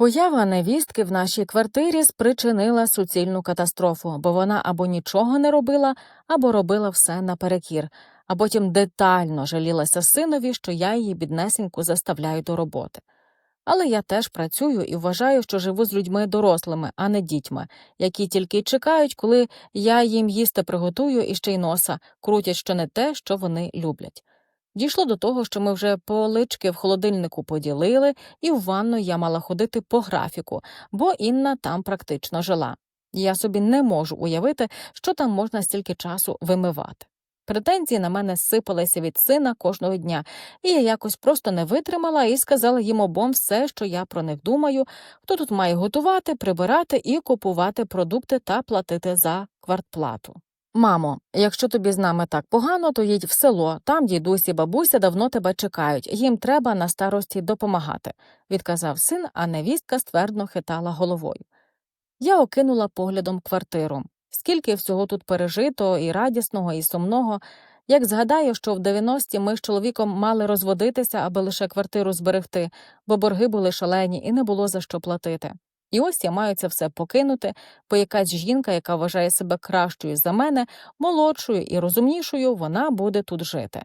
Поява невістки в нашій квартирі спричинила суцільну катастрофу, бо вона або нічого не робила, або робила все наперекір, а потім детально жалілася синові, що я її біднесеньку заставляю до роботи. Але я теж працюю і вважаю, що живу з людьми дорослими, а не дітьми, які тільки чекають, коли я їм їсти приготую і ще й носа крутять, що не те, що вони люблять. Дійшло до того, що ми вже полички в холодильнику поділили, і в ванну я мала ходити по графіку, бо Інна там практично жила. Я собі не можу уявити, що там можна стільки часу вимивати. Претензії на мене сипалися від сина кожного дня, і я якось просто не витримала і сказала їм обом все, що я про них думаю, хто тут має готувати, прибирати і купувати продукти та платити за квартплату. Мамо, якщо тобі з нами так погано, то їдь в село, там дідусь і бабуся давно тебе чекають, їм треба на старості допомагати, відказав син, а невістка ствердно хитала головою. Я окинула поглядом квартиру. Скільки всього тут пережито, і радісного, і сумного. Як згадаю, що в 90-ті ми з чоловіком мали розводитися, аби лише квартиру зберегти, бо борги були шалені і не було за що платити. І ось я маю це все покинути, бо якась жінка, яка вважає себе кращою за мене, молодшою і розумнішою, вона буде тут жити.